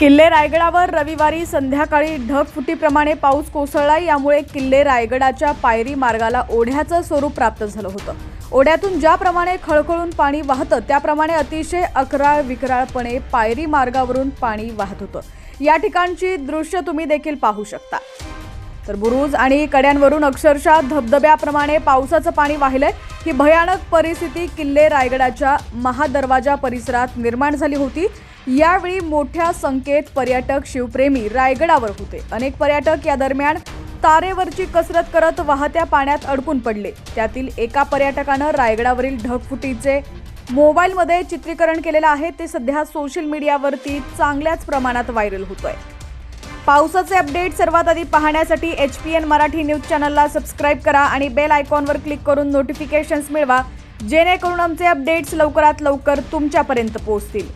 किल्ले रायगडावर रविवारी संध्याकाळी ढगफुटीप्रमाणे पाऊस कोसळला यामुळे किल्ले रायगडाच्या पायरी मार्गाला ओढ्याचं स्वरूप प्राप्त झालं होतं. ओढ्यातून ज्याप्रमाणे खळखळून पाणी वाहतं त्याप्रमाणे अतिशय अकराळ विकराळपणे पायरी मार्गावरून पाणी वाहत होतं. या ठिकाणची दृश्य तुम्ही देखील पाहू शकता. तर बुरुज आणि कड्यांवरून अक्षरशः धबधब्याप्रमाणे पावसाचं पाणी वाहिलंय. ही भयानक परिस्थिती किल्ले रायगडाच्या महादरवाजा परिसरात निर्माण झाली होती. यावेळी मोठ्या संख्येत पर्यटक शिवप्रेमी रायगडावर होते. अनेक पर्यटक या दरम्यान तारेवरची कसरत करत वाहत्या पाण्यात अडकून पडले. त्यातील एका पर्यटकानं रायगडावरील ढगफुटीचे मोबाईलमध्ये चित्रीकरण केलेलं आहे. ते सध्या सोशल मीडियावरती चांगल्याच प्रमाणात व्हायरल होतोय. पावसाचे अपडेट सर्वात आधी पाहण्यासाठी H P N Marathi news चॅनलला सबस्क्राईब करा आणि बेल आयकॉनवर क्लिक करून नोटिफिकेशन्स मिळवा. जेणेकरून आमचे अपडेट्स लवकरात लवकर तुमच्यापर्यंत पोहोचतील.